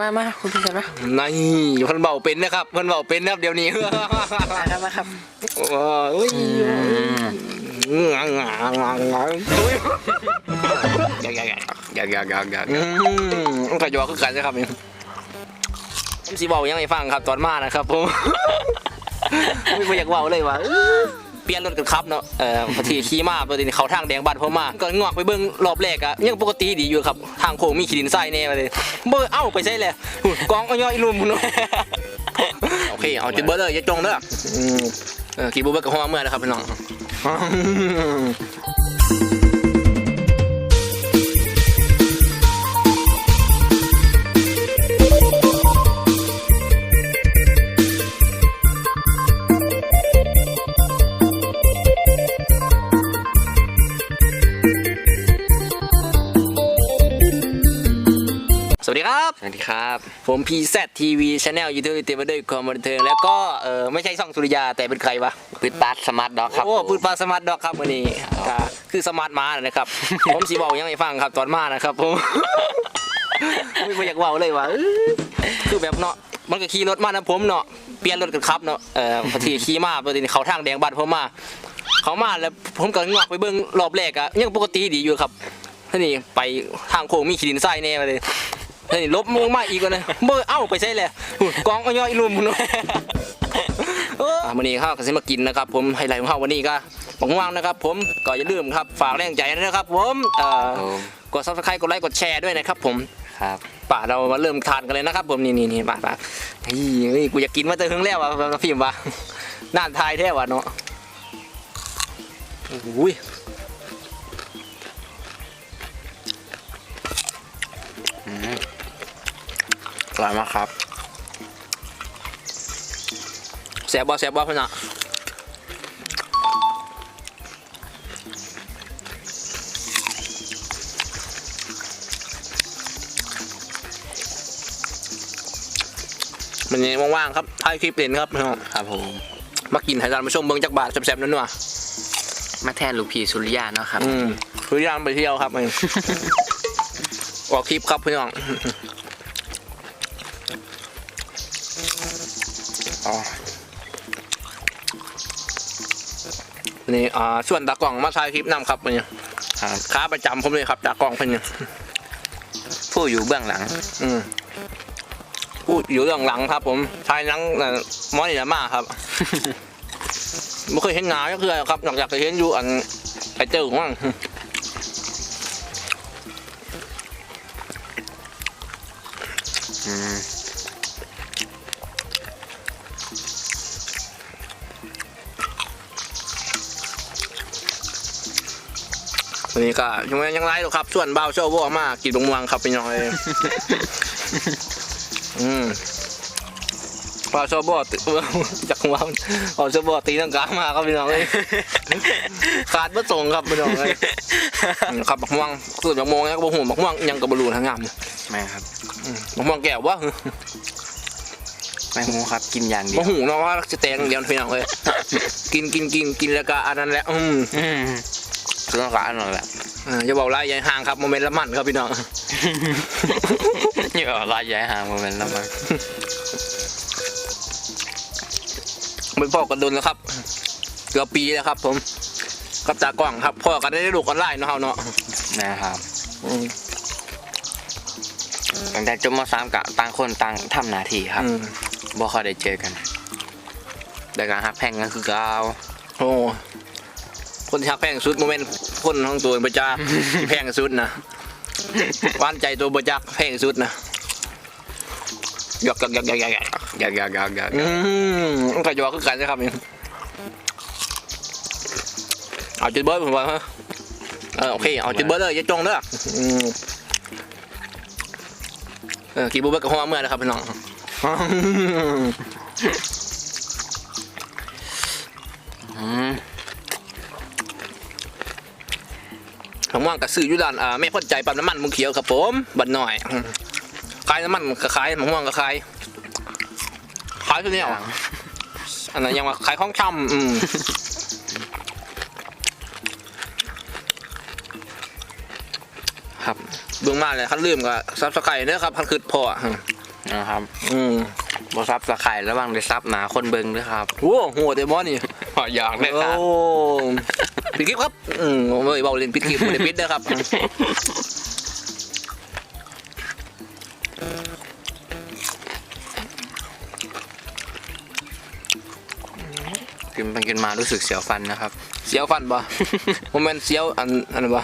มามามาคุณพี่เห็นไหมนี่เพิ่นเบาเป็นนะครับเพิ่นเบาเป็นนะครับเดี๋ยวนี้มาครับมาครับโอ้ยงางางางางอุ้ยอยากอยากอยากอยากอยากอยากอืมมันก็ยอคือกันนะครับนี่ผมสิเว้ายังให้ฟังครับตอนมานะครับผมไม่อยากเว้าเลยว่า เปลี่ยนรถกันครับเนาะเอ่อพอทีขี่มาพอทีเขาทางแดงบ้านผมมาก็งอกไปเบิ่งรอบแรกอะยังปกติดีอยู่ครับทางโค้งมีขีดินทรายแน่มาเลยเบิ่งเอ้าไปใช่เลยหุ่นกองเอาย่อยลุมพุ่นเนาะโอเคเอาจุดเบอร์เลยอย่าจงเด้ออืมเออขี่บุบเบิร์กับห้องเมื่อนะครับพี่น้อง วัสดีครับสวัสดีครับ ผม PZ TV Channel YouTube เต็มไปด้วยความบันเทิง แล้วก็เออไม่ใช่ช่องสุริยาแต่เป็นใครวะปืดปัดสมาร์ทด็อกครับโอ้พูดปลาสมาร์ทด็อกครับวันนี้ก็คือสมาร์ทมานะครับ ผมสีบอกยังไงฟังครับตอนมานะครับผมไม่อยากเว่าเลยว่าเอ้ยคือแบบเนาะมันก็ขี่รถมานะผมเนาะเปลี่ยนรถกันครับเนาะเออพอทีขี่มาพอทีเขาทางแดงบ้านผมมาเขามาแล้วผมก็งอกไปเบิ่งรอบแรกอะยังปกติดีอยู่ครับทีนี้ไปทางโค้งมีขีดินทรายแน่มาเลยที นี้ลบมึงมาอีกแล้วนะเบิ่งเอ้าไปใช่เลยหุ่นกองเอาย่อยลุมพุ่นเนาะอะวันนี้ข้าวกสิมากินนะครับ ผมไฮไลท์ของข้าววันนี้ก็บังว่างนะครับ ผมก็อย่าลืมครับฝากแรงใจนะครับผมเอ่อผมกดซับสไครต์กดไลค์กดแชร์ด้วยนะครับ ผมครับป่าเรามาเริ่มทานกันเลยนะครับผมนี่นี่นี่ป่าป่าเฮ้ยเฮ้ยกูอยากกินมาเตอหึงแล้วอะพิมพ์ว่าน่านทายแท้ว่ะเนาะอุ้ย อร่อยมากครับแสบบ่แสบบ่พี่น้องมันยังว่างๆครับถ่ายคลิปเด่นครับพี่น้องครับผมมากินให้ท่านผู้ชมเบิ่งจักบาทแซ่บๆนัวมาแทนลูกพี่สุริยาเนาะครับๆอืมคือยามไปเที่ยวครับมันออกคลิปครับพี่น้อง นี่อ่าส่วนตากล่องมาถ่ายคลิปนำครับมันเนี่ยครับค้าประจำผมเลยครับตากล่องเพิ่นเนี่ยผู้อยู่เบื้องหลัง อืมพูดอยู่เรื่องหลังครับ ผมชายหนังเอ่อมอนี่ละมาครับไม่เคยเห็นหนาก็คือครับนอกจากจะเห็นอยู่อันไอเจอของมันอืม วันนี้ก็ยังไม่ยังไรหรอกครับส่วนเบาโชว์บวมากกินบงมวงครับพี่น้องเอยอืมเบาโชว์บวติจากหัวมันเบาโชว์บวตีนังกามาครับพี่น้องเอยขาดเมื่อส่งครับพี่น้องเอยอืมครับบักม่วงคือบักม่วงแล้วก็บักหูบักม่วงยังกับบรูทั้งงามไม่ครับอืมบักม่วงแก้ววะไม่งูครับกินอย่างเดียบัวกหูเนาะว่าจะแตงเดียวพี่น้องเลยกินกินกินกินแล้วก็อันนั้นแหละอืม อืมสุดยอดอร่อยแหละอ่าอย่าบอกไรอย่าห่างครับโมเมนต์ละมันครับพี่น้องนี่แบบลายใหญ่ห่างมาเป็นแล้วมั้งเป็นพ่อกันดุนแล้วครับเกือบปีแล้วครับ ผมกับตากล้องครับ พ่อกันได้ลูกกันไล่เนาะเฮาเนาะนะครับอืมตั้งแต่จบมาสามกะต่างคนต่างทำหน้าที่ครับอืมบ่ค่อยได้เจอกัน แต่การฮักแพงกันคือเกาวโอ้ คนที่ฮักแพงสุดโมเมนต์คนของตัวประจาแพงสุดนะหวานใจตัวประจักแพงสุดนะหยอกหยอกหยอกหยอกหยอกหยอกอยากอยากอยากอยากอืมมันก็หยอกคือกันนะครับนี่เอาจุดเบิร์ดผมว่าฮะเออโอเคเอาจุดเบิร์ดเลยอย่าจงเด้ออืมเออกี่บุบเบิร์ดกับห้องเมื่อนะครับพี่น้องอืม มว่างกระซื้ออยู่ด้านอ่าแม่พ่นใจปั๊มน้ำมันมุงเขียวครับผมบัดหน่อยอืมขายน้ำมันก็ขายผมว่างก็ขายขายตัวเนี้ยว่ะอันนั้นยังว่าขายของชำอืมครับเบื้องมาเลยคันลืมก็ซับสไครต์เนื้อครับคันคืดพออะนะครับ อืมบอซับสไครระวังได้ซับหนาคนเบิงด้วยครับโอ้โหเดมอนนี่ขอหยอกเลยครับโอ้ ปิดคลิปครับ อืมเว้ยเบาเล่นปิดคลิปไม่ได้ปิดนะครับ กินไปกินมารู้สึกเสียวฟันนะครับ เสียวฟันบ่โมเมนเสียวอันอันนั้นบ่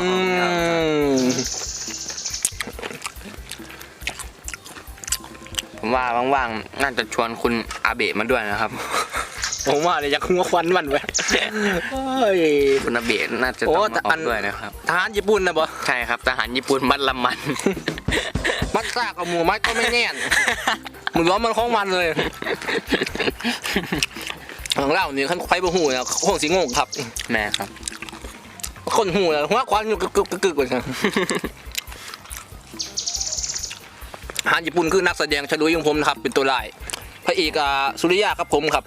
อืมผมว่าว่างๆ น่าจะชวนคุณอาเบะมาด้วยนะครับ ผมว่าเนี่ยอยากหัวควันมันไปเฮ้ย คุณอาเบะน่าจะโอ้ต้องแต่มาออัอน กด้วยนะครับ ทหารญี่ปุ่นนะบ่ใช่ครับทหารญี่ปุ่นมัดละมัน มันซากกับหมูไม้ก็ไม่แน่นหมือนล้อมันของมันเลยของเรานี่คันไฟบ่หูนะคงสิงงครับ แม่ครับ คนหูนะหัวควันอยู่กึกกึกกึกกึกเลยครับอาหารญี่ปุ่นคือนักแสดงชลุยของผมนะครับเป็นตัวลาย พระเอกอ่าสุริยะครับผมครับ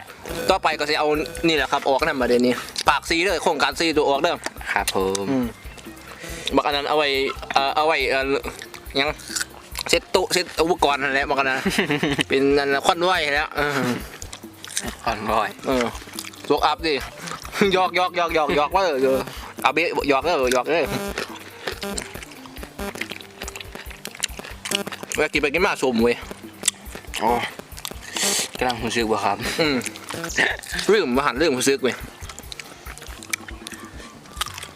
ต่อไปก็จะเอานี่แหละครับออกนั่นมาเดี๋ยวนี้ ปากซีเลยโครงการซีตัวออกเด้อครับผมอืมบักอันนั้นเอาไว้เอ่อเอาไว้เอ่อยังเซ็ตโต๊ะเซ็ตอุปกรณ์นั่นแหละบักอันนั้น เป็นนั่นน่ะควันไหวแล้วเออคอนบ่อยเออสวกอัพดิ หยอกหยอกหยอกหยอกหยอกว่าเออเออเอาเบะหยอกเออหยอกเออเวลากินไปกินมาสมเว้ย โอ้กำลังรู้สึกว่าครับอืมเรื่องมาหันเรื่องมาซึกเว้ย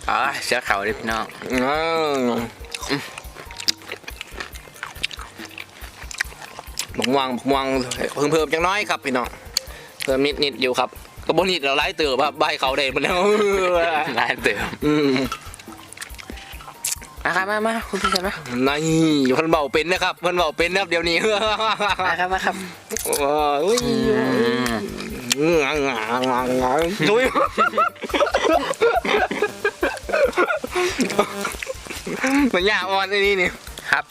อ๋อเสื้อเขาวเลยพี่น้องอ้าวบักม่วงบักม่วงเพิ่มเพิ่มจังน้อยครับพี่น้องเพิ่มนิดนิดอยู่ครับก็บนิดเราไล่เติบครับใบเขาได้หมาแล้วร้านเติมอืม นะครับมามาคุณพี่ชายมานี่เพิ่นเบาเป็นนะครับเพิ่นเบาเป็นนะครับเดี๋ยวนี้มาครับมาครับโอ้ยอืมงางางางาดุยมันยากอ่อนไอ้นี่นี่ครับ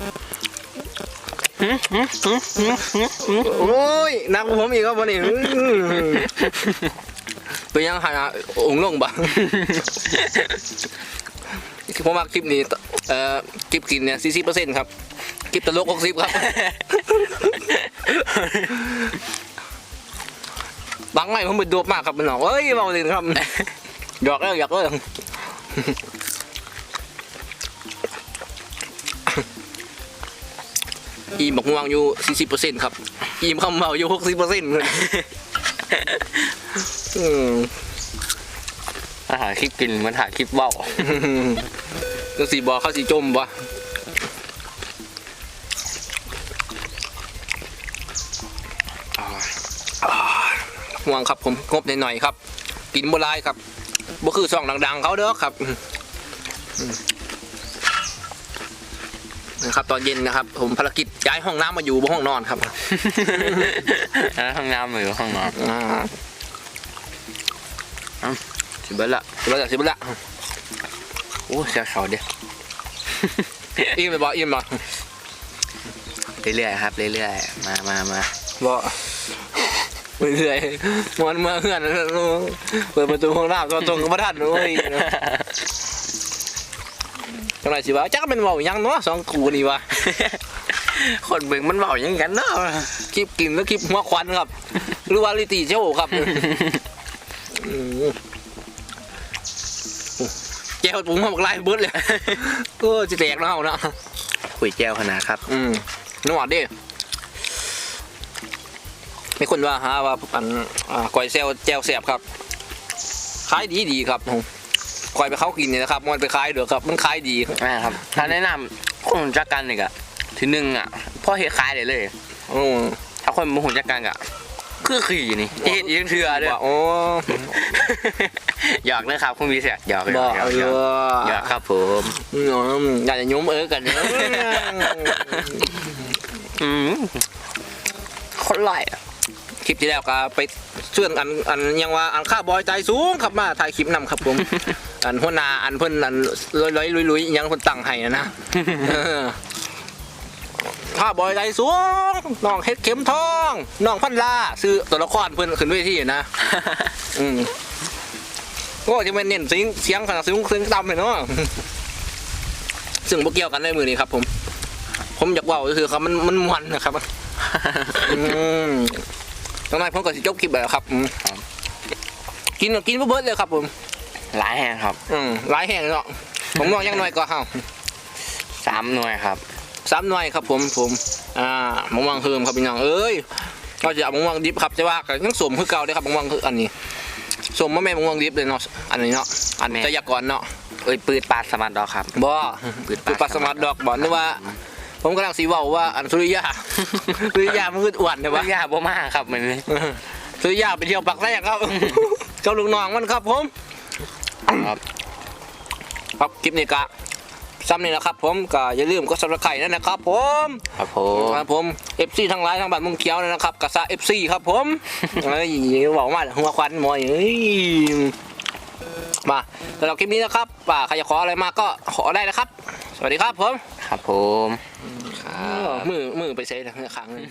โอ้ยนักกว่าผมอีกครับวันนี้ตัวยังหาองค์ลงบ่ ผมว่าคลิปนี้เอ่อคลิปกินเนี่ย40เปอร์เซ็นต์ครับคลิปตลก60ครับ บางไงผมเป็นโดบมากครับมันหนอกเอ้ยเบาเลยครับหยอกแล้วหยอกแล้วอีมบอกม่วงอยู่40%ครับอีมคำเมาอยู่60%เลย อืมมาหาคลิปกินเหมันหาคลิปเบ้าก็สีบอกเขาสีจมบ่ห่วงครับผมงบหน่อยๆครับ กินโบรายครับบ่คือช่องดัง ๆ เขาเด้อครับอืมนะครับตอนเย็นนะครับ ผมภารกิจย้ายห้องน้ำมาอยู่บนห้องนอนครับแล้วห้องน้ำหรือห้องนอนอ่า สิเบิร์ละเราจะสิบละโอ้เสื้อเขาวเดียวอิ่มไปบ่อิ่มบ่เรื่อยๆครับเรื่อยๆมามามาบ่เรื่อยๆมันมาเฮือนเปิดประตูห้องน้ำตอนตรงกับประทันโอ้ยจังไรสิวะจักเป็นเบาหยังเนาะสองกูนี่วะคนเบิ่งมันเบาอย่างกันเนาะคลิปกินแล้วคลิปหัวควันครับหรือว่าลิตีโชว์ครับอืมแก้วผมมาบอกลายเบิร์ดเลยก็จะแตกแล้วเนาะคุยแจ้วขนาดครับ อืมนวดดิมีคนว่าหาว่าอันอ่าก้อยแซวแจวแสบครับขายดีดีครับผมก้อยไปเขากินเนี่ยนะครับมันไปขายเด้อครับมันขายดีครับอ่าครับถ้าแนะนำคนรู้จักกันอีกอะทีหนึ่งอะพ่อเฮ็ดขายได้เลยอืมถ้าคนบ่รู้จักกันอะ คือขี่นี่เฮ็ดยังเถื่อเด้อว่าโอ้หยอกนะครับคุณพี่เสียหยอกหยบ่อกหยเออกหยอกอหยอกครับผมอืมอยากจะยุ้มเออกันเนอะอืมคนไล่อะคลิปที่แล้วก็ไปเชื่อนอันอันยังว่าอันค่าบอยใจสูงครับมาถ่ายคลิปนำครับผมอันหัวหนาอันเพิ่นอันลอยลอยลุยลุยๆอิหยังคนตั้งให้นะนะเออ ข้าบอยใจสูงน้องเฮ็ดเข็มทองน้องพันลาซื้อตัวละครเพิ่อนขึ้นเวทีนะ อืมก็จะเป็นเน้นเสียงเสียงขนาดเสียงเสียงต่ำเลยเนาะซึ่งบ่เกี่ยวกันในมือนี้ครับ ผม ผมอยากว่าก็คือครับมันมันมันนะครับอืมตอนนั้นผมก็สิจบคลิปแล้วครับกินก็กินเบิดเลยครับ ผม หลายแห่งครับ อืมหลายแห่งเนาะผมน้องยังน้อยก็เฮาสามหน่วยครับ สามหน่วยครับผมผมอ่ามังวังเฮิมครับพี่น้องเอ้ยก็จะเอามังวังดิบครับแต่ว่าก็ยังสวมคือเก่าเด้อครับมังวังคืออันนี้สวมมาแม่มังวังดิบเลยเนาะอันนี้เนาะอันจะยากรเนาะเอ้ยปืดปาดสมัดดอกครับ บ่ปืนคือปัสสมาร์ทดอกบ่นึกว่า ผมกำลังสีเว้าว่าอันสุริยา สุริยามันคืออ้วนใช่ว่าปะ ยาบ่มากครับมันนี้สุริยาไปเที่ยวปักแรกครับ เจ้าลูกน้องมันครับผม ครับ ครับคลิปนี้กะ ซ้ำนี่นะครับผมก็อย่าลืมก็สับสไครต์นั่นนะครับผมครับผมครับผม FC ทั้งหลายทั้งบ้านเมุงเขียวเลยนะครับกะซะ FC ครับผมเอ้ยบอกมาหัวควันหมอยเอ้ยมาสำหรับคลิปนี้นะครับว่าใครจะขออะไรมาก็ขอได้นะครับ สวัสดีครับผม ครับผมมือมือไปใช้ทางข้างหนึ่ง